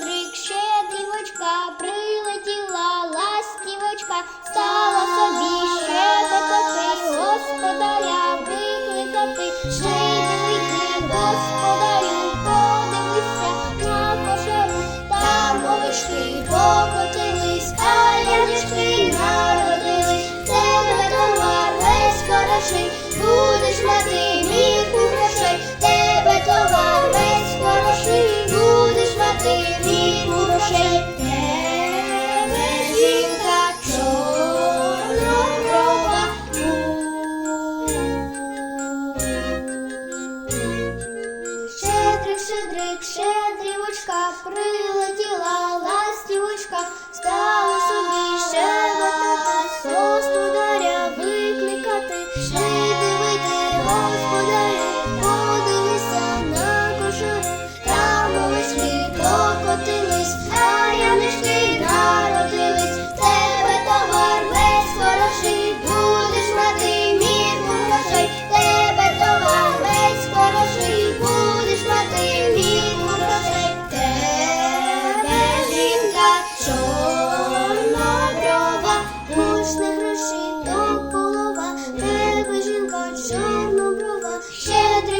Δεν ξέρω.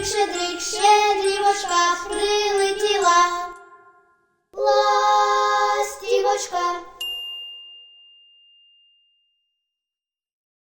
Щедрик, щедрик, щедрівочка прилетіла, ластівочка.